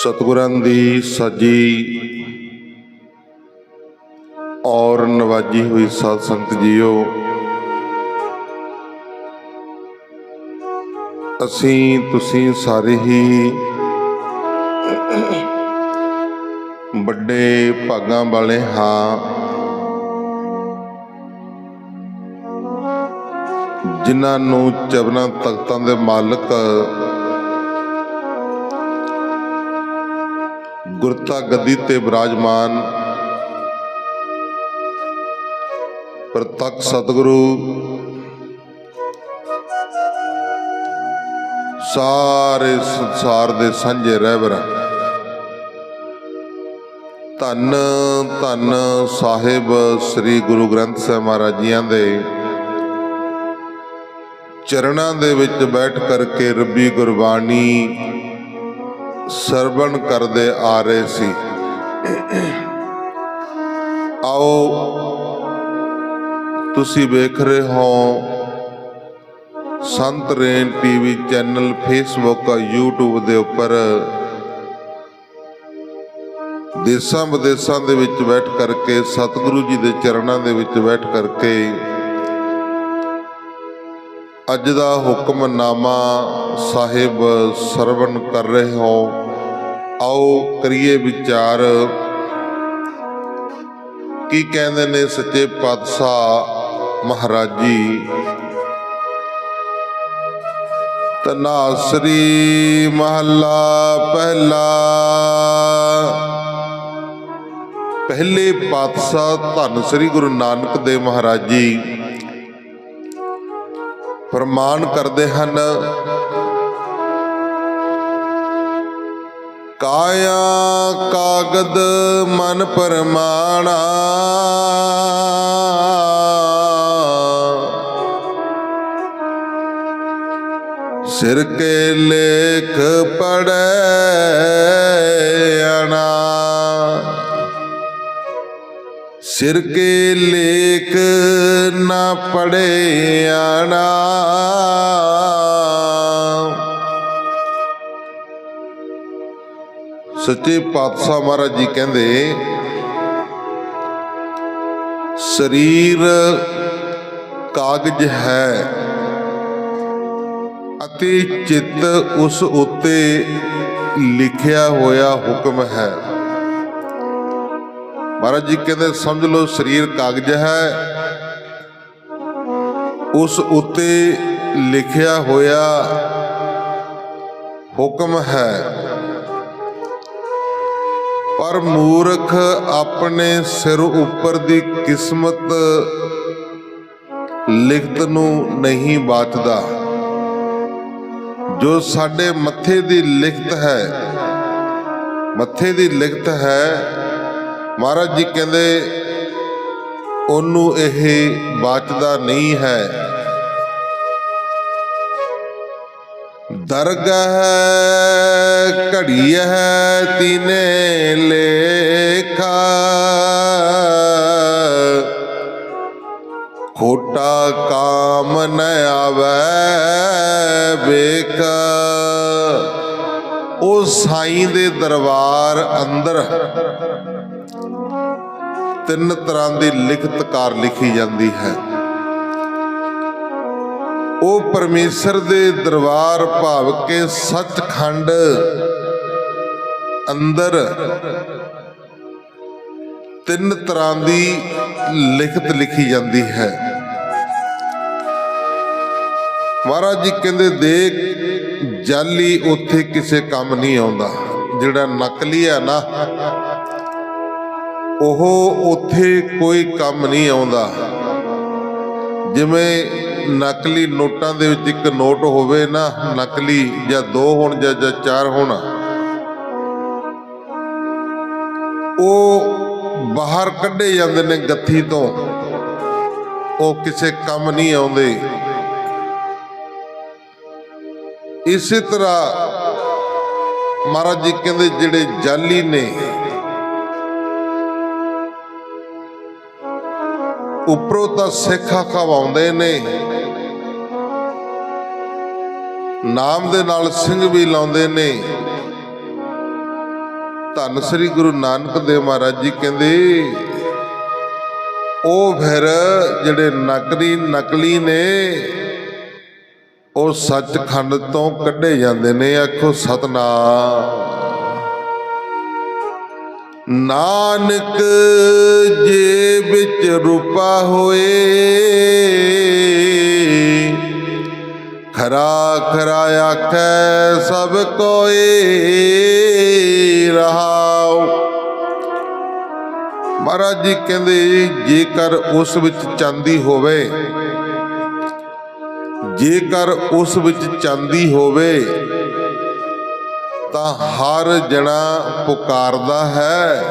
ਸਤਿਗੁਰਾਂ ਦੀ ਸਾਜੀ ਔਰ ਨਵਾਜੀ ਹੋਈ ਸਾਧ ਸੰਗਤ ਜੀਓ, ਅਸੀਂ ਤੁਸੀਂ ਸਾਰੇ ਹੀ ਵੱਡੇ ਭਾਗਾਂ ਵਾਲੇ ਹਾਂ। ਜਿਨ੍ਹਾਂ ਨੂੰ ਚਬਨਾ ਤਖਤਾਂ ਦੇ ਮਾਲਕ ਗੁਰਤਾ ਗੱਦੀ ਤੇ ਬਿਰਾਜਮਾਨ ਪ੍ਰਤੱਖ ਸਤਿਗੁਰੂ ਸਾਰੇ ਸੰਸਾਰ ਦੇ ਸਾਂਝੇ ਰਹਿਬਰ ਧੰਨ ਧੰਨ ਸਾਹਿਬ ਸ੍ਰੀ ਗੁਰੂ ਗ੍ਰੰਥ ਸਾਹਿਬ ਮਹਾਰਾਜ ਜੀਆਂ ਦੇ ਚਰਨਾਂ ਦੇ ਵਿੱਚ ਬੈਠ ਕਰਕੇ ਰੱਬੀ ਗੁਰਬਾਣੀ ਸਰਵਣ ਕਰਦੇ ਆ ਰਹੇ ਸੀ। ਆਓ, ਤੁਸੀਂ ਵੇਖ ਰਹੇ ਹੋ ਸੰਤ ਰੇਨ ਟੀਵੀ ਚੈਨਲ ਫੇਸਬੁੱਕ YouTube ਦੇ ਉੱਪਰ ਦੇਸਾਂ ਵਿਦੇਸਾਂ ਦੇ ਵਿੱਚ ਬੈਠ ਕਰਕੇ, ਸਤਿਗੁਰੂ ਜੀ ਦੇ ਚਰਨਾਂ ਦੇ ਵਿੱਚ ਬੈਠ ਕਰਕੇ ਅੱਜ ਦਾ ਹੁਕਮਨਾਮਾ ਸਾਹਿਬ ਸਰਵਣ ਕਰ ਰਹੇ ਹੋ। ਆਓ ਕਰੀਏ ਵਿਚਾਰ। ਕੀ ਕਹਿੰਦੇ ਨੇ ਸੱਚੇ ਪਾਤਸ਼ਾਹ ਮਹਾਰਾਜ? ਜੀ ਤਨਾਸਰੀ ਮਹੱਲਾ ਪਹਿਲਾ। ਪਹਿਲੇ ਪਾਤਸ਼ਾਹ ਧੰਨ ਸ੍ਰੀ ਗੁਰੂ ਨਾਨਕ ਦੇਵ ਮਹਾਰਾਜ ਜੀ। ਫਰਮਾਨ ਕਰਦੇ ਹਨ ਕਾਇਆ ਕਾਗਦ ਮਨ ਪਰਮਾਣਾ। ਸਿਰ ਕੇ ਲੇਖ ਪੜੈ ਸਿਰ ਕੇ ਲੇਖ ਨਾ ਪੜੇ ਸੱਚੇ ਪਾਤਸ਼ਾਹ ਮਹਾਰਾਜ ਜੀ ਕਹਿੰਦੇ, ਸਰੀਰ ਕਾਗਜ਼ ਹੈ ਅਤੇ ਚਿੱਤ ਉਸ ਉੱਤੇ ਲਿਖਿਆ ਹੋਇਆ ਹੁਕਮ ਹੈ। ਮਹਾਰਾਜ ਜੀ ਕਹਿੰਦੇ, ਸਮਝ ਲਓ ਸਰੀਰ ਕਾਗਜ਼ ਹੈ, ਉਸ ਉੱਤੇ ਲਿਖਿਆ ਹੋਇਆ ਹੁਕਮ ਹੈ। ਪਰ ਮੂਰਖ ਆਪਣੇ ਸਿਰ ਉੱਪਰ ਦੀ ਕਿਸਮਤ ਲਿਖਤ ਨੂੰ ਨਹੀਂ ਬਾਚਦਾ। ਜੋ ਸਾਡੇ ਮੱਥੇ ਦੀ ਲਿਖਤ ਹੈ, ਮੱਥੇ ਦੀ ਲਿਖਤ ਹੈ, ਮਹਾਰਾਜ ਜੀ ਕਹਿੰਦੇ, ਉਹਨੂੰ ਇਹ ਬਾਚਦਾ ਨਹੀਂ ਹੈ। ਦਰਗਹ ਘੜੀ ਹੈ ਤੀਨੇ ਲੇਖਾ। ਖੋਟਾ ਕਾਮ ਨ ਆਵੇ ਵੇਖ। ਉਹ ਸਾਈਂ ਦੇ ਦਰਬਾਰ ਅੰਦਰ ਤਿੰਨ ਤਰ੍ਹਾਂ ਦੀ ਲਿਖਤ ਕਾਰ ਲਿਖੀ ਜਾਂਦੀ ਹੈ। ਉਹ ਪਰਮੇਸ਼ਰ ਦੇ ਦਰਬਾਰ ਭਾਵ ਕੇ ਸੱਚਖੰਡ ਅੰਦਰ ਤਿੰਨ ਤਰ੍ਹਾਂ ਦੀ ਲਿਖਤ ਲਿਖੀ ਜਾਂਦੀ ਹੈ। ਮਹਾਰਾਜ ਜੀ ਕਹਿੰਦੇ, ਦੇਖ, ਜਾਲੀ ਉੱਥੇ ਕਿਸੇ ਕੰਮ ਨਹੀਂ ਆਉਂਦਾ। ਜਿਹੜਾ ਨਕਲੀ ਹੈ ਨਾ, ਉਹ ਉੱਥੇ ਕੋਈ ਕੰਮ ਨਹੀਂ ਆਉਂਦਾ। ਜਿਵੇਂ ਨਕਲੀ ਨੋਟਾਂ ਦੇ ਵਿੱਚ ਇੱਕ ਨੋਟ ਹੋਵੇ ਨਾ, ਨਕਲੀ ਜਾਂ ਦੋ ਹੋਣ ਜਾਂ ਜਾਂ ਚਾਰ ਹੋਣ। ਉਹ ਬਾਹਰ ਕੱਢੇ ਜਾਂਦੇ ਨੇ ਗੱਥੀ ਤੋਂ। ਉਹ ਕਿਸੇ ਕੰਮ ਨਹੀਂ ਆਉਂਦੇ। ਇਸੇ ਤਰ੍ਹਾਂ ਮਹਾਰਾਜ ਜੀ ਕਹਿੰਦੇ, ਜਿਹੜੇ ਜਾਲੀ ਨੇ, ਉੱਪਰੋਂ ਤਾਂ ਸਿੱਖਾ ਖਵਾਉਂਦੇ ਨੇ। ਨਾਮ ਦੇ ਨਾਲ ਸਿੰਘ ਵੀ ਲਾਉਂਦੇ ਨੇ। ਧੰਨ ਸ੍ਰੀ ਗੁਰੂ ਨਾਨਕ ਦੇਵ ਮਹਾਰਾਜ ਜੀ ਕਹਿੰਦੇ, ਉਹ ਫਿਰ ਜਿਹੜੇ ਨਕਲੀ ਨਕਲੀ ਨੇ, ਉਹ ਸੱਚਖੰਡ ਤੋਂ ਕੱਢੇ ਜਾਂਦੇ ਨੇ, ਆਖੋ ਸਤਨਾਮ। ਨਾਨਕ ਜੇ ਵਿੱਚ ਰੂਪਾ ਹੋਏ ਖਰਾ ਖਰਾ ਆਖੈ, ਸਭ ਕੋਏ ਰਹਾਉ। ਮਹਾਰਾਜ ਜੀ ਕਹਿੰਦੇ ਜੇਕਰ ਉਸ ਵਿੱਚ ਚਾਂਦੀ ਹੋਵੇ, ਜੇਕਰ ਉਸ ਵਿੱਚ ਚਾਂਦੀ ਹੋਵੇ, ਤਾਂ ਹਰ ਜਣਾ ਪੁਕਾਰਦਾ ਹੈ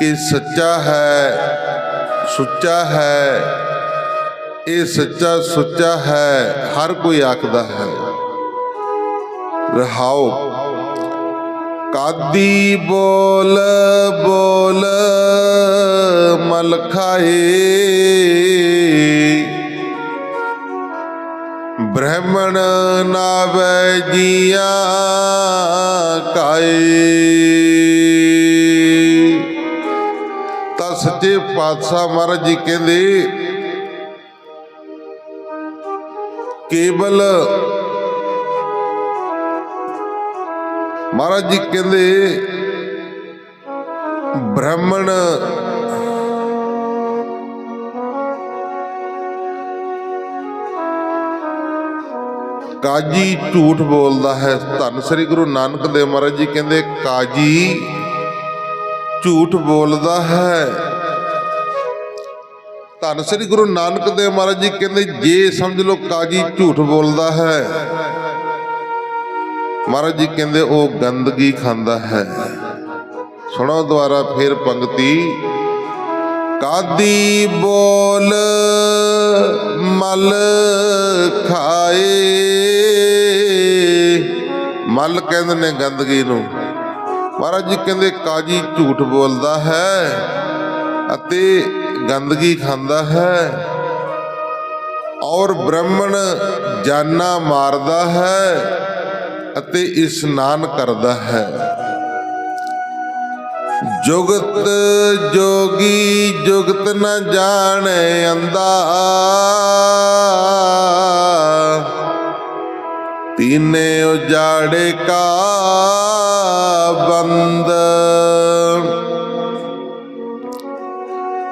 ਕਿ ਸੱਚਾ ਹੈ, ਸੁੱਚਾ ਹੈ ਇਹ ਸੱਚਾ ਸੁੱਚਾ ਹੈ, ਹਰ ਕੋਈ ਆਖਦਾ ਹੈ। ਰਹਾਓ। ਕਾਦੀ ਬੋਲ ਬੋਲ ਮਲਖਾਏ ਬ੍ਰਹਮਣ ਨਾਵੇ ਜੀਆ ਕਾਏ। ਤਾਂ ਸੱਚੇ ਪਾਤਸ਼ਾਹ ਮਹਾਰਾਜ ਜੀ ਕਹਿੰਦੇ ਕੇਵਲ ਮਹਾਰਾਜ ਜੀ ਕਹਿੰਦੇ, ਬ੍ਰਾਹਮਣ ਕਾਜੀ ਝੂਠ ਬੋਲਦਾ ਹੈ। ਧੰਨ ਸ੍ਰੀ ਗੁਰੂ ਨਾਨਕ ਦੇਵ ਮਹਾਰਾਜ ਜੀ ਕਹਿੰਦੇ, ਕਾਜੀ ਝੂਠ ਬੋਲਦਾ ਹੈ। ਧੰਨ ਸ੍ਰੀ ਗੁਰੂ ਨਾਨਕ ਦੇਵ ਮਹਾਰਾਜ ਜੀ ਕਹਿੰਦੇ, ਜੇ ਸਮਝ ਲਓ ਕਾਜੀ ਝੂਠ ਬੋਲਦਾ ਹੈ। ਮਹਾਰਾਜ ਜੀ ਕਹਿੰਦੇ, ਉਹ ਗੰਦਗੀ ਖਾਂਦਾ ਹੈ। ਸੁਣੋ ਦੁਆਰਾ ਫਿਰ ਪੰਕਤੀ। ਕਾਦੀ ਬੋਲ ਮਲ ਖਾਏ। ਮਲ ਕਹਿੰਦੇ ਨੇ ਗੰਦਗੀ ਨੂੰ। ਮਹਾਰਾਜ ਜੀ ਕਹਿੰਦੇ ਕਾਜੀ ਝੂਠ ਬੋਲਦਾ ਹੈ ਅਤੇ ਗੰਦਗੀ ਖਾਂਦਾ ਹੈ ਔਰ ਬ੍ਰਾਹਮਣ ਜਾਨਾ ਮਾਰਦਾ ਹੈ ਅਤੇ ਇਸ਼ਨਾਨ ਕਰਦਾ ਹੈ। ਜੁਗਤ ਜੋਗੀ ਜੁਗਤ ਨ ਜਾਣੈ ਅੰਦਾ ਤੀਨੇ ਉਜਾੜੇ ਕਾ ਬੰਦ।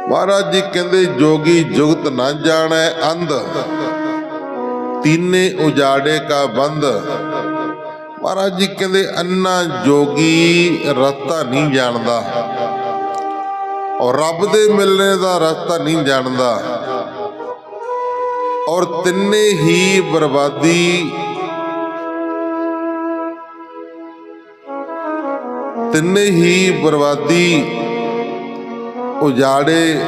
ਮਹਾਰਾਜ ਜੀ ਕਹਿੰਦੇ, ਜੋਗੀ ਜੁਗਤ ਨ ਜਾਣੈ ਅੰਧ, ਤੀਨੇ ਉਜਾੜੇ ਕਾ ਬੰਦ। ਮਹਾਰਾਜ ਜੀ ਕਹਿੰਦੇ, ਅੰਨਾ ਜੋਗੀ ਰਸਤਾ ਨਹੀਂ ਜਾਣਦਾ। ਔਰ ਰੱਬ ਦੇ ਮਿਲਣੇ ਦਾ ਰਸਤਾ ਨਹੀਂ ਜਾਣਦਾ। ਔਰ ਤਿੰਨੇ ਹੀ ਬਰਬਾਦੀ ਤਿੰਨੇ ਹੀ ਬਰਬਾਦੀ ਉਜਾੜੇ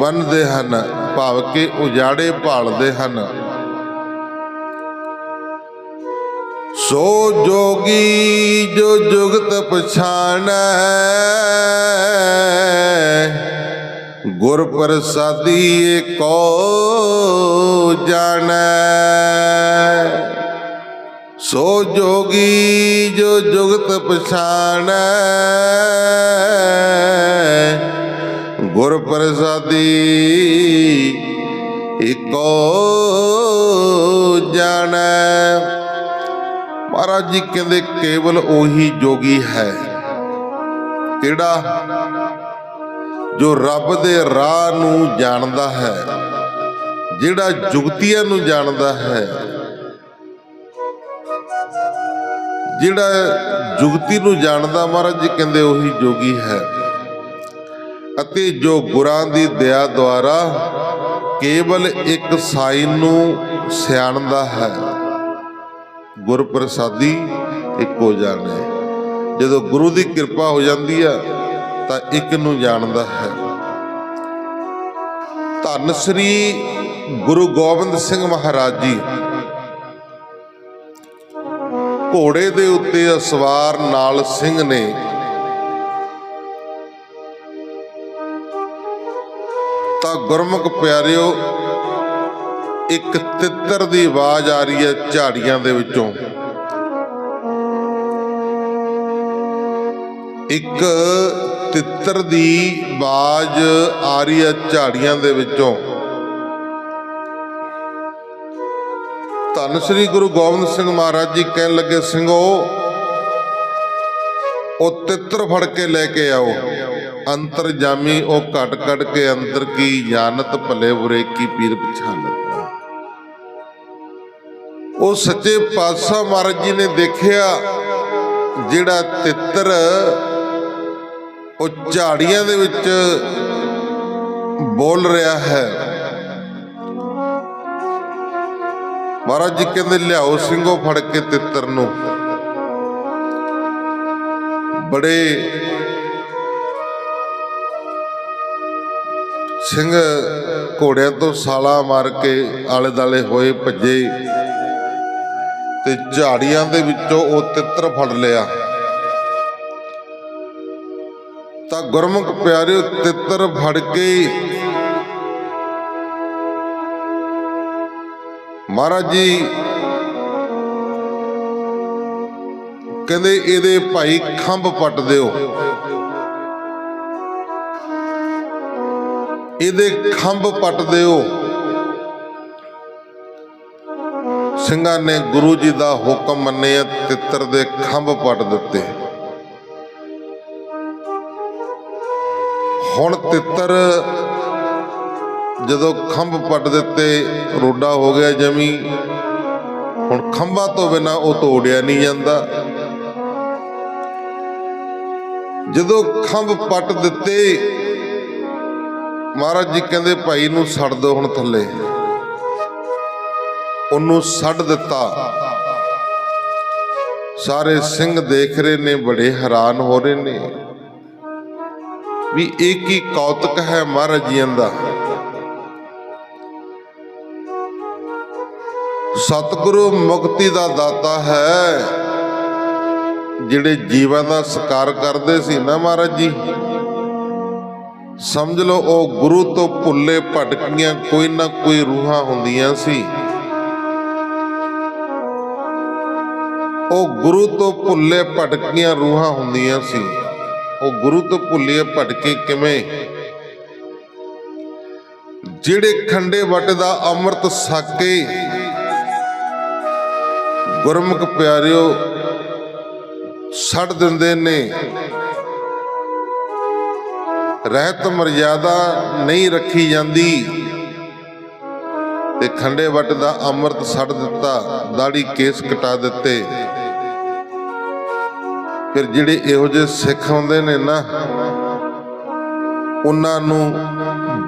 ਬੰਨਦੇ ਹਨ, ਭਾਵ ਕਿ ਉਜਾੜੇ ਭਾਲਦੇ ਹਨ। ਸੋ ਜੋਗੀ ਜੋ ਜੁਗਤ ਪਛਾਣੈ, ਗੁਰ ਪ੍ਰਸਾਦੀ ਏਕੋ ਜਾਣੈ। ਸੋ ਜੋਗੀ ਜੋ ਜੁਗਤ ਪਛਾਣੈ ਗੁਰ ਪ੍ਰਸਾਦੀ ਏਕੋ ਜਾਣੈ ਮਹਾਰਾਜ ਜੀ ਕਹਿੰਦੇ ਕੇਵਲ ਉਹੀ ਜੋਗੀ ਹੈ। ਕਿਹੜਾ? ਜੋ ਰੱਬ ਦੇ ਰਾਹ ਨੂੰ ਜਾਣਦਾ ਹੈ, ਜਿਹੜਾ ਜੁਗਤੀਆਂ ਨੂੰ ਜਾਣਦਾ ਹੈ। ਜਿਹੜਾ ਜੁਗਤੀ ਨੂੰ ਜਾਣਦਾ ਮਹਾਰਾਜ ਜੀ ਕਹਿੰਦੇ ਉਹੀ ਜੋਗੀ ਹੈ। ਅਤੇ ਜੋ ਗੁਰਾਂ ਦੀ ਦਇਆ ਦੁਆਰਾ ਕੇਵਲ ਇੱਕ ਸਾਈਨ ਨੂੰ ਸਿਆਣਦਾ ਹੈ ਗੁਰ ਪ੍ਰਸਾਦੀ ਇੱਕੋ ਜਾਣੇ ਜਦੋਂ ਗੁਰੂ ਦੀ ਕਿਰਪਾ ਹੋ ਜਾਂਦੀ ਆ ਤਾਂ ਇੱਕ ਨੂੰ ਜਾਣਦਾ ਹੈ। ਧੰਨ ਸ੍ਰੀ ਗੁਰੂ ਗੋਬਿੰਦ ਸਿੰਘ ਮਹਾਰਾਜ ਜੀ। ਘੋੜੇ ਦੇ ਉੱਤੇ ਅਸਵਾਰ ਨਾਲ ਸਿੰਘ ਨੇ ਤਾਂ ਗੁਰਮੁਖ ਪਿਆਰਿਓ, ਇੱਕ ਤਿੱਤਰ ਦੀ ਆਵਾਜ਼ ਆ ਰਹੀ ਹੈ ਝਾੜੀਆਂ ਦੇ ਵਿੱਚੋਂ। ਇੱਕ ਤਿੱਤਰ ਦੀ ਬਾਜ ਆ ਰਹੀ ਹੈ ਝਾੜੀਆਂ ਦੇ ਵਿੱਚੋਂ। ਧੰਨ ਸ੍ਰੀ ਗੁਰੂ ਗੋਬਿੰਦ ਸਿੰਘ ਮਹਾਰਾਜ ਜੀ ਕਹਿਣ ਲੱਗੇ, ਸਿੰਘੋ, ਉਹ ਤਿੱਤਰ ਫੜ ਕੇ ਲੈ ਕੇ ਆਓ। ਅੰਤਰ ਜਾਮੀ, ਉਹ ਘਟ ਘਟ ਕੇ ਅੰਦਰ ਕੀ ਜਾਣਤ ਭਲੇ ਬੁਰੇ ਕੀ ਪੀਰ ਪਛਾਨਤ ਉਹ ਸੱਚੇ ਪਾਤਸ਼ਾਹ ਮਹਾਰਾਜ ਜੀ ਨੇ ਦੇਖਿਆ, ਜਿਹੜਾ ਤਿੱਤਰ ਉਹ ਝਾੜੀਆਂ ਦੇ ਵਿੱਚ ਬੋਲ ਰਿਹਾ ਹੈ। ਮਹਾਰਾਜ ਜੀ ਕਹਿੰਦੇ, ਲਿਆਓ ਸਿੰਘੋ ਫੜ ਕੇ ਤਿੱਤਰ ਨੂੰ। ਬੜੇ ਸਿੰਘ ਘੋੜਿਆਂ ਤੋਂ ਸਾਲਾ ਮਾਰ ਕੇ ਆਲੇ ਦਾਲੇ ਹੋਏ ਭੱਜੇ ਤੇ ਝਾੜੀਆਂ ਦੇ ਵਿੱਚੋਂ ਉਹ ਤਿੱਤਰ ਫੜ ਲਿਆ। ਤਾਂ ਗੁਰਮੁਖ ਪਿਆਰਿਓ, ਤਿੱਤਰ ਫੜ ਕੇ ਮਹਾਰਾਜ ਜੀ ਕਹਿੰਦੇ, ਇਹਦੇ ਭਾਈ ਖੰਭ ਪੱਟ ਦਿਓ। ਇਹਦੇ ਖੰਭ ਪੱਟ ਦਿਓ। ਸਿੰਘਾਂ ਨੇ ਗੁਰੂ ਜੀ ਦਾ ਹੁਕਮ ਮੰਨਿਆ, ਤਿੱਤਰ ਦੇ ਖੰਭ ਪੱਟ ਦਿੱਤੇ। ਹੁਣ ਤਿੱਤਰ ਜਦੋਂ ਖੰਭ ਪੱਟ ਦਿੱਤੇ, ਰੋਡਾ ਹੋ ਗਿਆ ਜਮੀ। ਹੁਣ ਖੰਭਾਂ ਤੋਂ ਬਿਨਾ ਉਹ ਤੋੜਿਆ ਨਹੀਂ ਜਾਂਦਾ। ਜਦੋਂ ਖੰਭ ਪੱਟ ਦਿੱਤੇ ਮਹਾਰਾਜ ਜੀ ਕਹਿੰਦੇ, ਭਾਈ ਨੂੰ ਛੱਡ ਦੋ ਹੁਣ ਥੱਲੇ। ਉਹਨੂੰ ਛੱਡ ਦਿੱਤਾ। ਸਾਰੇ ਸਿੰਘ ਦੇਖ ਰਹੇ ਨੇ, ਬੜੇ ਹੈਰਾਨ ਹੋ ਰਹੇ ਨੇ ਵੀ ਇਹ ਕੀ ਕੌਤਕ ਹੈ ਮਹਾਰਾਜ ਜੀਆਂ ਦਾ। ਸਤਿਗੁਰੂ ਮੁਕਤੀ ਦਾ ਦਾਤਾ ਹੈ, ਜਿਹੜੇ ਜੀਵਾਂ ਦਾ ਸਕਾਰ ਕਰਦੇ ਸੀ ਨਾ ਮਹਾਰਾਜ ਜੀ। ਸਮਝ ਲਓ, ਉਹ ਗੁਰੂ ਤੋਂ ਭੁੱਲੇ ਭਟਕੀਆਂ ਕੋਈ ਨਾ ਕੋਈ ਰੂਹਾਂ ਹੁੰਦੀਆਂ ਸੀ। ਉਹ ਗੁਰੂ ਤੋਂ ਭੁੱਲੇ ਭਟਕੀਆਂ ਰੂਹਾਂ ਹੁੰਦੀਆਂ ਸੀ। ਉਹ ਗੁਰੂ ਤੋਂ ਭੁੱਲੇ ਭਟਕੇ ਕਿਵੇਂ? ਜਿਹੜੇ ਖੰਡੇ ਵੱਟ ਦਾ ਅੰਮ੍ਰਿਤ ਸਾਕੇ ਗੁਰਮੁਖ ਪਿਆਰਿਓ, ਛੱਡ ਦਿੰਦੇ ਨੇ। ਰਹਿਤ ਮਰਜ਼ਾਦਾ ਨਹੀਂ ਰੱਖੀ ਜਾਂਦੀ। ਤੇ ਖੰਡੇ ਵੱਟ ਦਾ ਅੰਮ੍ਰਿਤ ਛੱਡ ਦਿੱਤਾ, ਦਾੜੀ ਕੇਸ ਕਟਾ ਦਿੱਤੇ। ਫਿਰ ਜਿਹੜੇ ਇਹੋ ਜਿਹੇ ਸਿੱਖ ਹੁੰਦੇ ਨੇ ਨਾ, ਉਹਨਾਂ ਨੂੰ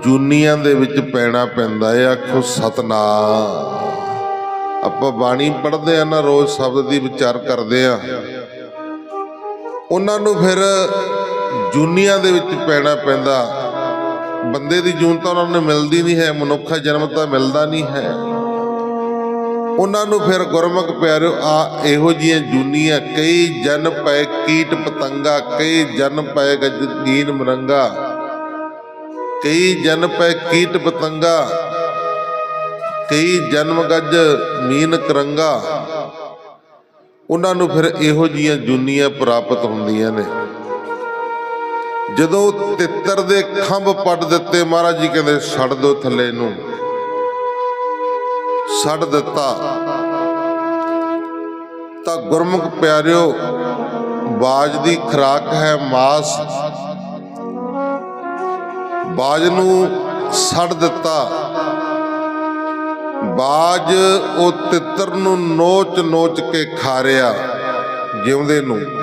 ਜੂਨੀਆਂ ਦੇ ਵਿੱਚ ਪੈਣਾ ਪੈਂਦਾ ਹੈ ਆਖੋ ਸਤਨਾਮ। ਆਪਾਂ ਬਾਣੀ ਪੜ੍ਹਦੇ ਆ ਨਾ, ਰੋਜ਼ ਸ਼ਬਦ ਦੀ ਵਿਚਾਰ ਕਰਦੇ ਆ। ਉਹਨਾਂ ਨੂੰ ਫਿਰ ਜੂਨੀਆਂ ਦੇ ਵਿੱਚ ਪੈਣਾ ਪੈਂਦਾ। ਬੰਦੇ ਦੀ ਜੂਨ ਤਾਂ ਉਹਨਾਂ ਨੂੰ ਮਿਲਦੀ ਨਹੀਂ ਹੈ, ਮਨੁੱਖਾ ਜਨਮ ਤਾਂ ਮਿਲਦਾ ਨਹੀਂ ਹੈ। ਉਹਨਾਂ ਨੂੰ ਫਿਰ ਗੁਰਮੁਖ ਪਿਆਰਿਓ, ਆ ਇਹੋ ਜੀਆਂ ਜੂਨੀਆਂ, ਕਈ ਜਨ ਪੈ ਕੀਟ ਪਤੰਗਾ, ਕਈ ਜਨ ਪੈ ਗਜੀਨ ਮਰੰਗਾ, ਕਈ ਜਨ ਪੈ ਕੀਟ ਪਤੰਗਾ, ਕਈ ਜਨਮ ਗੱਜ ਮੀਨ ਕਰੰਗਾ। ਉਹਨਾਂ ਨੂੰ ਫਿਰ ਇਹੋ ਜੀਆਂ ਜੁਨੀਆਂ ਪ੍ਰਾਪਤ ਹੁੰਦੀਆਂ ਨੇ। ਜਦੋਂ ਤਿੱਤਰ ਦੇ ਖੰਭ ਪੱਟ ਦਿੱਤੇ, ਮਹਾਰਾਜ ਜੀ ਕਹਿੰਦੇ, ਛੱਡ ਦੋ ਥੱਲੇ ਨੂੰ ਛੱਡ ਦਿੱਤਾ। ਤਾਂ ਗੁਰਮੁਖ ਪਿਆਰਿਓ, ਬਾਜ ਦੀ ਖਰਾਕ ਹੈ ਮਾਸ। ਬਾਜ ਨੂੰ ਛੱਡ ਦਿੱਤਾ। ਬਾਜ ਉਹ ਤਿੱਤਰ ਨੂੰ ਨੋਚ ਨੋਚ ਕੇ ਖਾ ਰਿਆ ਜਿਉਂਦੇ ਨੂੰ।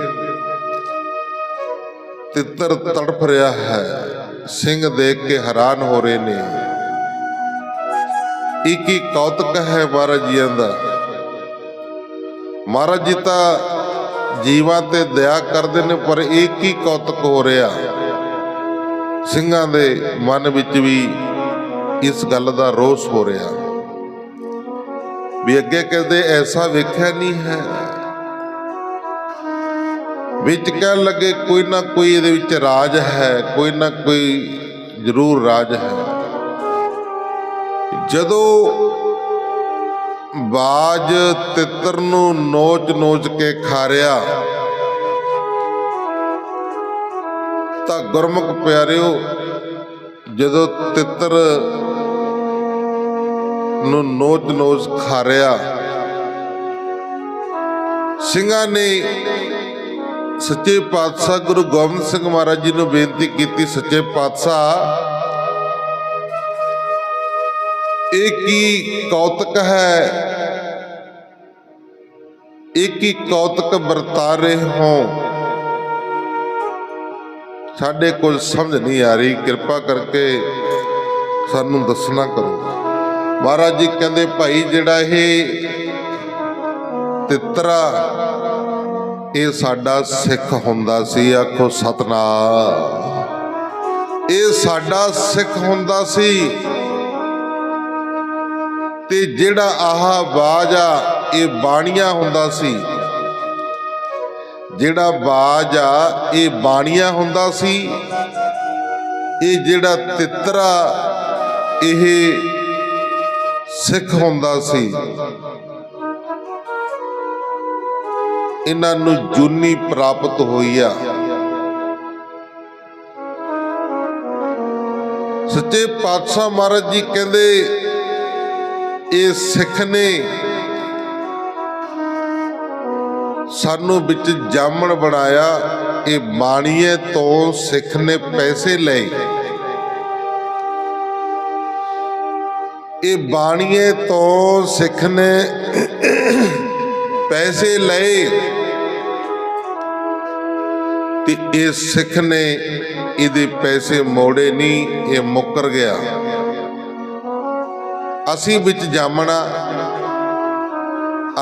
ਤਿੱਤਰ ਤੜਫ ਰਿਹਾ ਹੈ। ਸਿੰਘ ਦੇਖ ਕੇ ਹੈਰਾਨ ਹੋ ਰਹੇ ਨੇ। ਇਹ ਕੀ ਕੌਤਕ ਹੈ ਮਹਾਰਾਜ ਜੀਆਂ ਦਾ। ਮਹਾਰਾਜ ਜੀ ਤਾਂ ਜੀਵਾਂ ਤੇ ਦਇਆ ਕਰਦੇ ਨੇ, ਪਰ ਇਹ ਕੀ ਕੌਤਕ ਹੋ ਰਿਹਾ। ਸਿੰਘਾਂ ਦੇ ਮਨ ਵਿੱਚ ਵੀ ਇਸ ਗੱਲ ਦਾ ਰੋਸ ਹੋ ਰਿਹਾ। ਵੀ ਅੱਗੇ ਕਦੇ ਐਸਾ ਵੇਖਿਆ ਨਹੀਂ ਹੈ। ਵਿੱਚ ਕਹਿਣ ਲੱਗੇ ਕੋਈ ਨਾ ਕੋਈ ਇਹਦੇ ਵਿੱਚ ਰਾਜ ਹੈ, ਕੋਈ ਨਾ ਕੋਈ ਜ਼ਰੂਰ ਰਾਜ ਹੈ। ਜਦੋਂ ਬਾਜ ਤਿੱਤਰ ਨੂੰ ਨੋਚ ਨੋਚ ਕੇ ਖਾਰਿਆ, ਤਾਂ ਗੁਰਮੁਖ ਪਿਆਰਿਓ, ਜਦੋਂ ਤਿੱਤਰ ਨੂੰ ਨੋਚ ਨੋਚ ਖਾਰਿਆ, ਸਿੰਘਾਂ ਨੇ ਸੱਚੇ ਪਾਤਸ਼ਾਹ ਗੁਰੂ ਗੋਬਿੰਦ ਸਿੰਘ ਮਹਾਰਾਜ ਜੀ ਨੂੰ ਬੇਨਤੀ ਕੀਤੀ, ਸੱਚੇ ਪਾਤਸ਼ਾਹ। ਇਹ ਕੀ ਕੌਤਕ ਹੈ? ਇਹ ਕੀ ਕੌਤਕ ਵਰਤਾ ਰਹੇ ਹੋ? ਸਾਡੇ ਕੋਲ ਸਮਝ ਨਹੀਂ ਆ ਰਹੀ। ਕਿਰਪਾ ਕਰਕੇ ਸਾਨੂੰ ਦੱਸਣਾ ਕਰੋ। ਮਹਾਰਾਜ ਜੀ ਕਹਿੰਦੇ, ਭਾਈ, ਜਿਹੜਾ ਇਹ ਤਿੱਤਰਾ ਇਹ ਸਾਡਾ ਸਿੱਖ ਹੁੰਦਾ ਸੀ, ਆਖੋ ਸਤਨਾਮ। ਇਹ ਸਾਡਾ ਸਿੱਖ ਹੁੰਦਾ ਸੀ। ਤੇ ਜਿਹੜਾ ਆਹ ਬਾਜ ਆ, ਇਹ ਬਾਣੀਆਂ ਹੁੰਦਾ ਸੀ। ਜਿਹੜਾ ਬਾਜ ਆ, ਇਹ ਬਾਣੀਆਂ ਹੁੰਦਾ ਸੀ। ਇਹ ਜਿਹੜਾ ਤਿੱਤਰਾ, ਇਹ ਸਿੱਖ ਹੁੰਦਾ ਸੀ। ਇਹਨਾਂ ਨੂੰ ਜੁਨੀ ਪ੍ਰਾਪਤ ਹੋਈ ਆ। ਸੱਚੇ ਪਾਤਸ਼ਾਹ ਮਹਾਰਾਜ ਜੀ ਕਹਿੰਦੇ, ਇਹ ਸਿੱਖ ਨੇ ਸਾਨੂੰ ਵਿੱਚ ਜਾਮਣ ਬਣਾਇਆ, ਇਹ ਬਾਣੀਏ ਤੋਂ ਸਿੱਖ ਨੇ ਪੈਸੇ ਲਏ। ਇਹ ਬਾਣੀਏ ਤੋਂ ਸਿੱਖ ਨੇ ਪੈਸੇ ਲਏ ਤੇ ਇਹ ਸਿੱਖ ਨੇ ਇਹਦੇ ਪੈਸੇ ਮੋੜੇ ਨਹੀਂ, ਇਹ ਮੁੱਕਰ ਗਿਆ। ਅਸੀਂ ਵਿੱਚ ਜਾਮਣਾ,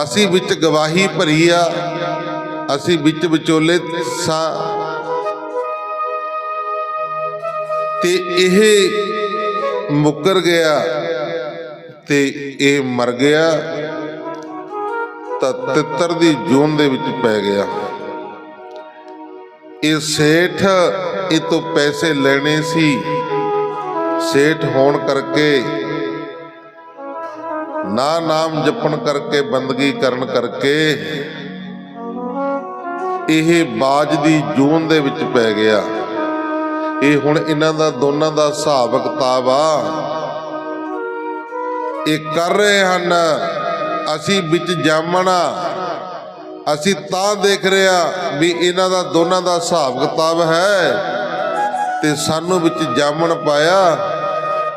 ਅਸੀਂ ਵਿੱਚ ਗਵਾਹੀ ਭਰੀ ਆ, ਅਸੀਂ ਵਿੱਚ ਵਿਚੋਲੇ ਸਾਂ। ਤੇ ਇਹ ਮੁੱਕਰ ਗਿਆ ਤੇ ਇਹ ਮਰ ਗਿਆ। ਤਾਂ ਤਿੱਤਰ ਦੀ ਜੂਨ ਦੇ ਵਿੱਚ ਪੈ ਗਿਆ। ਇਹ ਸੇਠ ਇਹ ਤੋਂ ਪੈਸੇ ਲੈਣੇ ਸੀ। ਸੇਠ ਹੋਣ ਕਰਕੇ ਨਾ ਨਾਮ ਜਪਣ ਕਰਕੇ ਬੰਦਗੀ ਕਰਨ ਕਰਕੇ ਇਹ ਬਾਜ ਦੀ ਜੂਨ ਦੇ ਵਿੱਚ ਪੈ ਗਿਆ। ਇਹ ਹੁਣ ਇਹਨਾਂ ਦਾ ਦੋਨਾਂ ਦਾ ਹਿਸਾਬ ਕਿਤਾਬ ਆ। ਇਹ ਕਰ ਰਹੇ ਹਨ। ਅਸੀਂ ਵਿੱਚ ਜਾਮਣਾ। ਅਸੀਂ ਤਾਂ ਦੇਖ ਰਿਹਾ ਵੀ ਇਹਨਾਂ ਦਾ ਦੋਨਾਂ ਦਾ ਹਿਸਾਬ ਕਿਤਾਬ ਹੈ। ਤੇ ਸਾਨੂੰ ਵਿੱਚ ਜਾਮਣ ਪਾਇਆ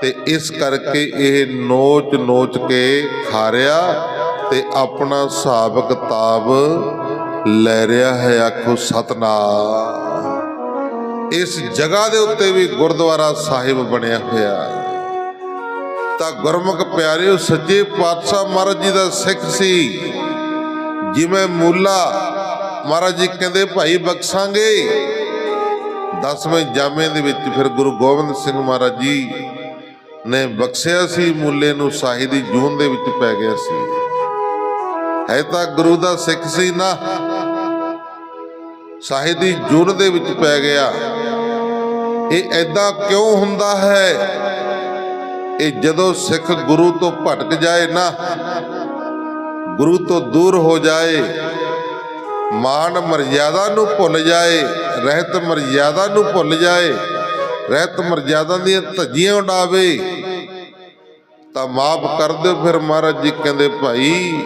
ਤੇ ਇਸ ਕਰਕੇ ਇਹ ਨੋਚ ਨੋਚ ਕੇ ਖਾ ਰਿਹਾ ਤੇ ਆਪਣਾ ਹਿਸਾਬ ਕਿਤਾਬ ਲੈ ਰਿਹਾ ਹੈ ਆਖੋ ਸਤਨਾਮ। ਇਸ ਜਗ੍ਹਾ ਦੇ ਉੱਤੇ ਵੀ ਗੁਰਦੁਆਰਾ ਸਾਹਿਬ ਬਣਿਆ ਹੋਇਆ ਹੈ। ਤਾਂ ਗੁਰਮੁਖ ਪਿਆਰਿਓ ਸੱਚੇ ਪਾਤਸ਼ਾਹ ਮਹਾਰਾਜ ਜੀ ਦਾ ਸਿੱਖ ਸੀ। ਜਿਵੇਂ ਮੂਲਾ ਮਹਾਰਾਜ ਜੀ ਕਹਿੰਦੇ, ਭਾਈ ਬਖਸ਼ਾਂਗੇ। ਦਸਵੇਂ ਜਾਮੇ ਦੇ ਵਿੱਚ ਫਿਰ ਗੁਰੂ ਗੋਬਿੰਦ ਸਿੰਘ ਮਹਾਰਾਜ ਜੀ ਨੇ ਬਖਸ਼ਿਆ ਸੀ, ਮੂਲੇ ਨੂੰ ਸਾਹੀ ਦੀ ਜੂਨ ਦੇ ਵਿੱਚ ਪੈ ਗਿਆ ਸੀ। ਹੈ ਤਾਂ ਗੁਰੂ ਦਾ ਸਿੱਖ ਸੀ ਨਾ। ਸਾਹੀ ਦੀ ਜੂਨ ਦੇ ਵਿੱਚ ਪੈ ਗਿਆ। ਇਹ ਐਦਾਂ ਕਿਉਂ ਹੁੰਦਾ ਹੈ? ਇਹ ਜਦੋਂ ਸਿੱਖ ਗੁਰੂ ਤੋਂ ਭਟਕ ਜਾਏ ਨਾ, ਗੁਰੂ ਤੋਂ ਦੂਰ ਹੋ ਜਾਏ ਮਾਨ ਮਰਜ਼ਾਦਾ ਨੂੰ ਭੁੱਲ ਜਾਏ, ਰਹਿਤ ਮਰਜ਼ਾਦਾ ਨੂੰ ਭੁੱਲ ਜਾਏ, ਰਹਿਤ ਮਰਜ਼ਾਦਾ ਦੀਆਂ ਧੱਜੀਆਂ ਉਡਾਵੇ, ਤਾਂ ਮਾਫ ਕਰ ਦਿਓ ਫਿਰ ਮਹਾਰਾਜ ਜੀ ਕਹਿੰਦੇ, ਭਾਈ,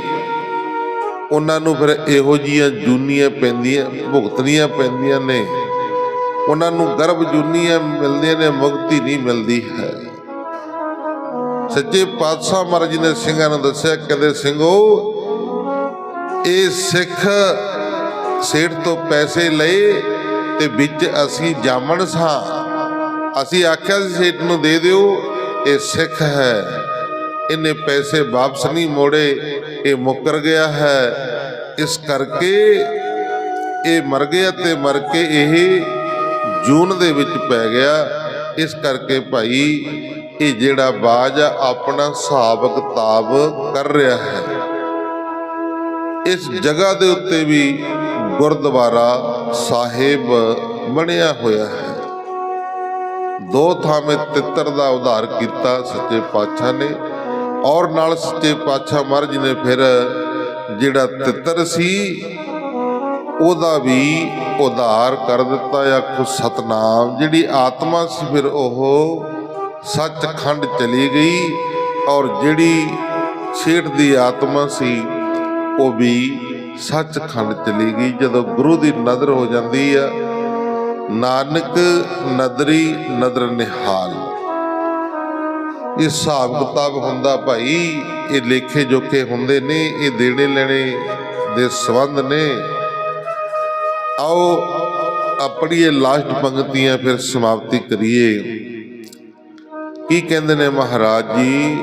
ਉਹਨਾਂ ਨੂੰ ਫਿਰ ਇਹੋ ਜੀਆਂ ਜੂਨੀਆਂ ਪੈਂਦੀਆਂ, ਭੁਗਤਣੀਆਂ ਪੈਂਦੀਆਂ ਨੇ, ਉਹਨਾਂ ਨੂੰ ਗਰਭ ਜੂਨੀਆਂ ਮਿਲਦੀਆਂ ਨੇ, ਮੁਕਤੀ ਨਹੀਂ ਮਿਲਦੀ ਹੈ। ਸੱਚੇ ਪਾਤਸ਼ਾਹ ਮਹਾਰਾਜ ਜੀ ਨੇ ਸਿੰਘਾਂ ਨੂੰ ਦੱਸਿਆ, ਕਹਿੰਦੇ, ਸਿੰਘੋ, ਇਹ ਸਿੱਖ ਸੇਠ ਤੋਂ ਪੈਸੇ ਲਏ ਤੇ ਵਿੱਚ ਅਸੀਂ ਜਾਮਣ ਸਾਂ। ਅਸੀਂ ਆਖਿਆ ਸੀ, ਸੇਠ ਨੂੰ ਦੇ ਦਿਓ, ਇਹ ਸਿੱਖ ਹੈ। ਇਹਨੇ ਪੈਸੇ ਵਾਪਸ ਨਹੀਂ ਮੋੜੇ, ਇਹ ਮੁੱਕਰ ਗਿਆ ਹੈ। ਇਸ ਕਰਕੇ ਇਹ ਮਰ ਗਿਆ ਤੇ ਮਰ ਕੇ ਇਹ ਜੂਨ ਦੇ ਵਿੱਚ ਪੈ ਗਿਆ। ਇਸ ਕਰਕੇ ਭਾਈ ਇਹ ਜਿਹੜਾ ਬਾਜ ਆ ਆਪਣਾ ਹਿਸਾਬ ਕਿਤਾਬ ਕਰ ਰਿਹਾ ਹੈ। ਇਸ ਜਗ੍ਹਾ ਦੇ ਉੱਤੇ ਵੀ ਗੁਰਦੁਆਰਾ ਸਾਹਿਬ ਬਣਿਆ ਹੋਇਆ ਹੈ। ਦੋ ਥਾਵੇਂ ਤਿੱਤਰ ਦਾ ਉਧਾਰ ਕੀਤਾ ਸੱਚੇ ਪਾਤਸ਼ਾਹ ਨੇ ਔਰ ਨਾਲ ਸੱਚੇ ਪਾਤਸ਼ਾਹ ਮਹਾਰਾਜ ਨੇ ਫਿਰ ਜਿਹੜਾ ਤਿੱਤਰ ਸੀ, ਉਹਦਾ ਵੀ ਉਧਾਰ ਕਰ ਦਿੱਤਾ। ਆਖੋ ਸਤਨਾਮ, ਜਿਹੜੀ ਆਤਮਾ ਸੀ ਫਿਰ ਉਹ ਸੱਚਖੰਡ ਚਲੀ ਗਈ ਔਰ ਜਿਹੜੀ ਛੇੜ ਦੀ ਆਤਮਾ ਸੀ, ਉਹ ਵੀ ਸੱਚਖੰਡ ਚਲੀ ਗਈ। ਜਦੋਂ ਗੁਰੂ ਦੀ ਨਜ਼ਰ ਹੋ ਜਾਂਦੀ ਆ, ਨਾਨਕ ਨਦਰੀ ਨਦਰ ਨਿਹਾਲ। ਇਹ ਹਿਸਾਬ ਕਿਤਾਬ ਹੁੰਦਾ ਭਾਈ, ਇਹ ਲੇਖੇ ਜੋਖੇ ਹੁੰਦੇ ਨੇ, ਇਹ ਦੇਣੇ ਲੈਣੇ ਦੇ ਸੰਬੰਧ ਨੇ। ਆਓ ਆਪਣੀ ਇਹ ਲਾਸਟ ਪੰਕਤੀਆਂ ਫਿਰ ਸਮਾਪਤੀ ਕਰੀਏ। ਕੀ ਕਹਿੰਦੇ ਨੇ ਮਹਾਰਾਜ ਜੀ?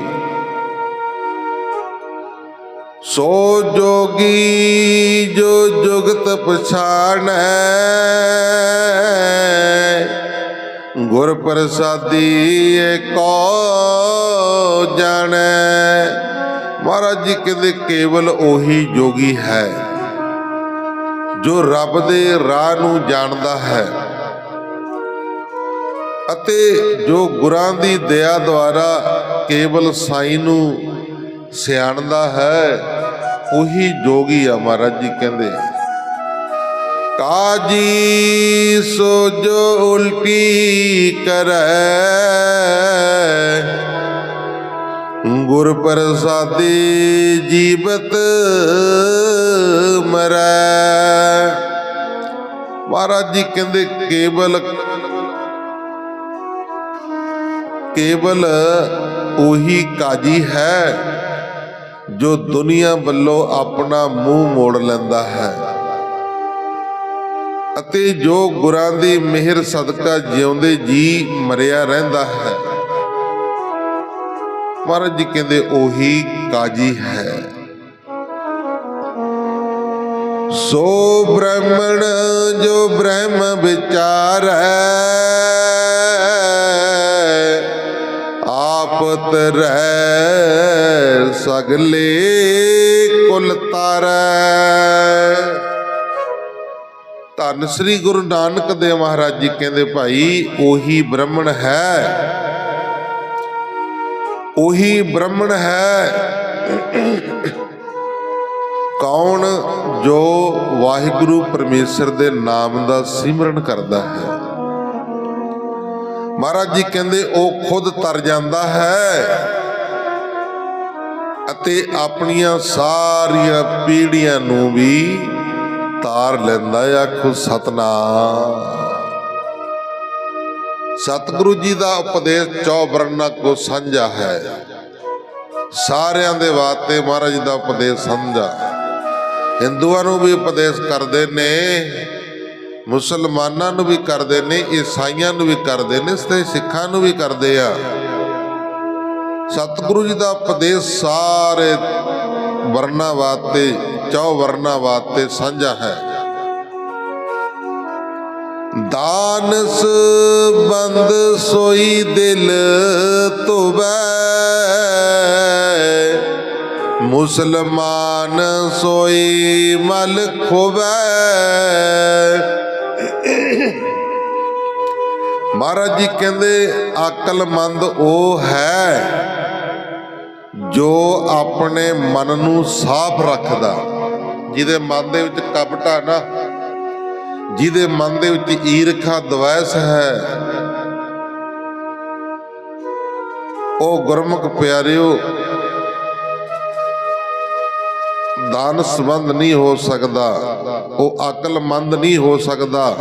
ਸੋ ਜੋਗੀ ਜੋ ਜੁਗਤ ਪਛਾਣੈ ਗੁਰ ਪ੍ਰਸਾਦੀ ਏਕੋ ਜਾਣੈ? ਮਹਾਰਾਜ ਜੀ ਕਹਿੰਦੇ ਕੇਵਲ ਉਹੀ ਜੋਗੀ ਹੈ, ਜੋ ਰੱਬ ਦੇ ਰਾਹ ਨੂੰ ਜਾਣਦਾ ਹੈ। ਅਤੇ ਜੋ ਗੁਰਾਂ ਦੀ ਦਇਆ ਦੁਆਰਾ ਕੇਵਲ ਸਾਈ ਨੂੰ ਸਿਆਣਦਾ ਹੈ, ਉਹੀ ਜੋਗੀ ਆ ਮਹਾਰਾਜ ਜੀ ਕਹਿੰਦੇ। ਕਾਜੀ ਸੋ ਜੋ ਉਲਟੀ ਕਰੈ, ਗੁਰ ਪ੍ਰਸਾਦੀ ਜੀਵਤ ਮਰੈ। ਮਹਾਰਾਜ ਜੀ ਕਹਿੰਦੇ, ਕੇਵਲ ਕੇਵਲ ਉਹੀ ਕਾਜੀ ਹੈ ਜੋ ਦੁਨੀਆ ਵੱਲੋਂ ਆਪਣਾ ਮੂੰਹ ਮੋੜ ਲੈਂਦਾ ਹੈ। ਅਤੇ ਜੋ ਗੁਰਾਂ ਦੀ ਮਿਹਰ ਸਦਕਾ ਜਿਉਂਦੇ ਜੀ ਮਰਿਆ ਰਹਿੰਦਾ ਹੈ। ਮਹਾਰਾਜ ਜੀ ਕਹਿੰਦੇ ਉਹੀ ਕਾਜੀ ਹੈ। ਸੋ ਬ੍ਰਹਮਣ ਜੋ ਬ੍ਰਹਮ ਵਿਚਾਰ ਹੈ ਆਪ ਤਰੈ ਸਗਲੇ ਕੁਲ ਤਾਰੈ। ਧੰਨ ਸ੍ਰੀ ਗੁਰੂ ਨਾਨਕ ਦੇਵ ਮਹਾਰਾਜ ਜੀ ਕਹਿੰਦੇ ਭਾਈ, ਉਹੀ ਬ੍ਰਹਮਣ ਹੈ। ਉਹੀ ਬ੍ਰਹਮਣ ਹੈ। ਕੌਣ ਜੋ ਵਾਹਿਗੁਰੂ ਪਰਮੇਸ਼ਰ ਦੇ ਨਾਮ ਦਾ ਸਿਮਰਨ ਕਰਦਾ ਹੈ। ਮਹਾਰਾਜ ਜੀ ਕਹਿੰਦੇ, ਉਹ ਖੁਦ ਤਰ ਜਾਂਦਾ ਹੈ ਅਤੇ ਆਪਣੀਆਂ ਸਾਰੀਆਂ ਪੀੜ੍ਹੀਆਂ ਨੂੰ ਵੀ ਤਾਰ ਲੈਂਦਾ ਆਖੋ, ਸਤਨਾਮ। ਸਤਿਗੁਰੂ ਜੀ ਦਾ ਉਪਦੇਸ਼ ਚੌਬਰਨਾ ਕੋ ਸਾਂਝਾ ਹੈ। ਸਾਰਿਆਂ ਦੇ ਵਾਸਤੇ ਮਹਾਰਾਜ ਜੀ ਦਾ ਉਪਦੇਸ਼ ਸਾਂਝਾ। ਹਿੰਦੂਆਂ ਨੂੰ ਵੀ ਉਪਦੇਸ਼ ਕਰਦੇ ਨੇ। ਮੁਸਲਮਾਨਾਂ ਨੂੰ ਵੀ ਕਰਦੇ ਨੇ, ਈਸਾਈਆਂ ਨੂੰ ਵੀ ਕਰਦੇ ਨੇ ਤੇ ਸਿੱਖਾਂ ਨੂੰ ਵੀ ਕਰਦੇ ਆ। ਸਤਿਗੁਰੂ ਜੀ ਦਾ ਉਪਦੇਸ਼ ਸਾਰੇ ਵਰਨਾ ਵਾਸਤੇ, ਚੌ ਵਰਨਾ ਵਾਸਤੇ ਸਾਂਝਾ ਹੈ। ਦਾਨਸ ਬੰਦ ਸੋਈ ਦਿਲ ਧੁਬੈ ਮੁਸਲਮਾਨ ਸੋਈ ਮਲ ਖੋਬੈ ਮਹਾਰਾਜ ਜੀ ਕਹਿੰਦੇ, ਅਕਲਮੰਦ ਉਹ ਹੈ ਜੋ ਆਪਣੇ ਮਨ ਨੂੰ ਸਾਫ਼ ਰੱਖਦਾ। ਜਿਹਦੇ ਮਨ ਦੇ ਵਿੱਚ ਕਪਟਾ ਨਾ, ਜਿਹਦੇ ਮਨ ਦੇ ਵਿੱਚ ਈਰਖਾ, ਦਵੈਸ ਹੈ, ਉਹ ਗੁਰਮੁਖ ਪਿਆਰਿਓ, ਦਾਨ ਸੰਬੰਧ ਨਹੀਂ ਹੋ ਸਕਦਾ, ਉਹ ਅਕਲਮੰਦ ਨਹੀਂ ਹੋ ਸਕਦਾ।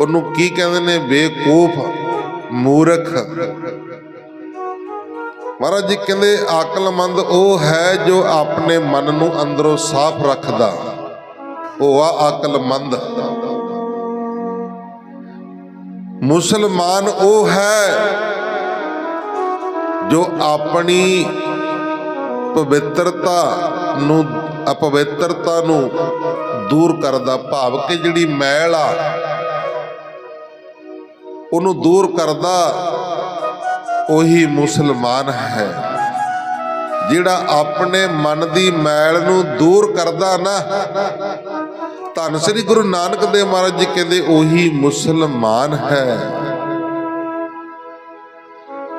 ਉਹਨੂੰ ਕੀ ਕਹਿੰਦੇ ਨੇ? ਬੇਕੂਫ, ਮੂਰਖ। ਮਹਾਰਾਜ ਜੀ ਕਹਿੰਦੇ ਅਕਲਮੰਦ ਉਹ ਹੈ ਜੋ ਆਪਣੇ ਮਨ ਨੂੰ ਅੰਦਰੋਂ ਸਾਫ਼ ਰੱਖਦਾ। ਉਹ ਆ ਅਕਲਮੰਦ ਮੁਸਲਮਾਨ ਉਹ ਹੈ ਜੋ ਆਪਣੀ ਪਵਿੱਤਰਤਾ ਨੂੰ, ਅਪਵਿੱਤਰਤਾ ਨੂੰ ਦੂਰ ਕਰਦਾ। ਭਾਵ ਕਿ ਜਿਹੜੀ ਮੈਲ ਆ ਉਹਨੂੰ ਦੂਰ ਕਰਦਾ, ਉਹੀ ਮੁਸਲਮਾਨ ਹੈ। ਜਿਹੜਾ ਆਪਣੇ ਮਨ ਦੀ ਮੈਲ ਨੂੰ ਦੂਰ ਕਰਦਾ ਨਾ, ਧੰਨ ਸ੍ਰੀ ਗੁਰੂ ਨਾਨਕ ਦੇਵ ਮਹਾਰਾਜ ਜੀ ਕਹਿੰਦੇ, ਉਹੀ ਮੁਸਲਮਾਨ ਹੈ।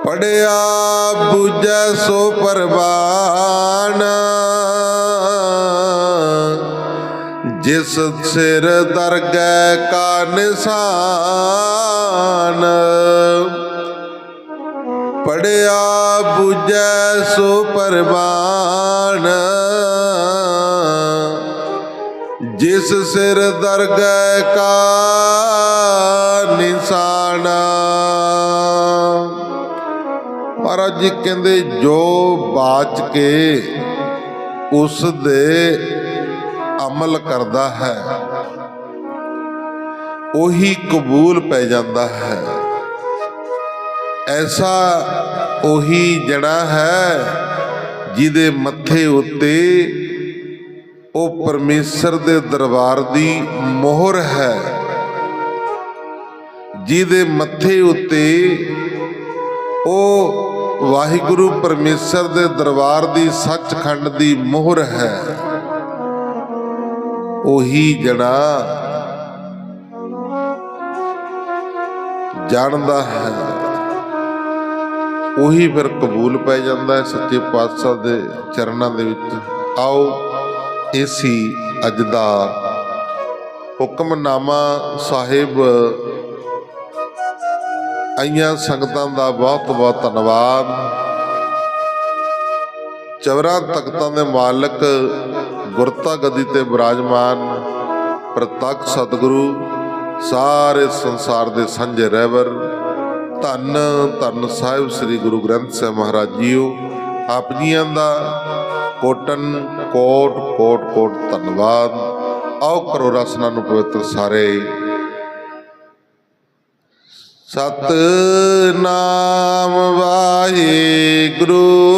ਪੜਿਆ, ਬੁਝੈ ਸੋ ਪਰਵਾਨ। ਜਿਸ ਸਿਰ ਦਰਗਹਿ ਕਾ ਨਿਸ਼ਾਨ, ਪੜਿਆ 부ਜੈ ਸੋ ਪਰਵਾਨ ਜਿਸ ਸਿਰ ਦਰਗਹਿ ਕਾ ਨਿਸ਼ਾਨ, ਮਹਾਰਾਜ ਜੀ ਕਹਿੰਦੇ ਜੋ ਬਾਚ ਕੇ ਉਸ ਦੇ ਅਮਲ ਕਰਦਾ ਹੈ, ਉਹੀ ਕਬੂਲ ਪੈ ਜਾਂਦਾ ਹੈ। ਐਸਾ ਉਹੀ ਜੜਾ ਹੈ ਜਿਹਦੇ ਮੱਥੇ ਉੱਤੇ ਉਹ ਪਰਮੇਸ਼ਰ ਦੇ ਦਰਬਾਰ ਦੀ ਮੋਹਰ ਹੈ, ਜਿਹਦੇ ਮੱਥੇ ਉੱਤੇ ਉਹ ਵਾਹਿਗੁਰੂ ਪਰਮੇਸ਼ਰ ਦੇ ਦਰਬਾਰ ਦੀ ਸੱਚਖੰਡ ਦੀ ਮੋਹਰ ਹੈ। ਉਹੀ ਜਣਾ ਜਾਣਦਾ ਹੈ। ਉਹੀ ਫਿਰ ਕਬੂਲ ਪੈ ਜਾਂਦਾ ਹੈ ਸੱਚੇ ਪਾਤਸ਼ਾਹ ਦੇ ਚਰਨਾਂ ਦੇ ਵਿੱਚ। ਆਓ ਇਸੀ ਅੱਜ ਦਾ ਹੁਕਮਨਾਮਾ ਸਾਹਿਬ। ਆਈਆਂ ਸੰਗਤਾਂ ਦਾ ਬਹੁਤ ਬਹੁਤ ਧੰਨਵਾਦ। ਚਵਰਾ ਤਖਤਾਂ ਦੇ ਮਾਲਕ ਗੁਰਤਾ ਗੱਦੀ ਤੇ ਬਿਰਾਜਮਾਨ, ਪ੍ਰਤੱਖ ਸਤਿਗੁਰੂ, ਸਾਰੇ ਸੰਸਾਰ ਦੇ ਸਾਂਝੇ ਰਹਿਬਰ, ਧੰਨ ਧੰਨ ਸਾਹਿਬ ਸ੍ਰੀ ਗੁਰੂ ਗ੍ਰੰਥ ਸਾਹਿਬ ਮਹਾਰਾਜ ਜੀਓ, ਆਪ ਜੀਆਂ ਦਾ ਕੋਟਨ ਕੋਟ ਕੋਟ ਕੋਟ ਧੰਨਵਾਦ। ਆਓ ਕਰੋ ਰਸਨਾ ਨੂੰ ਪਵਿੱਤਰ ਸਾਰੇ। ਸਤਨਾਮ ਵਾਹਿਗੁਰੂ।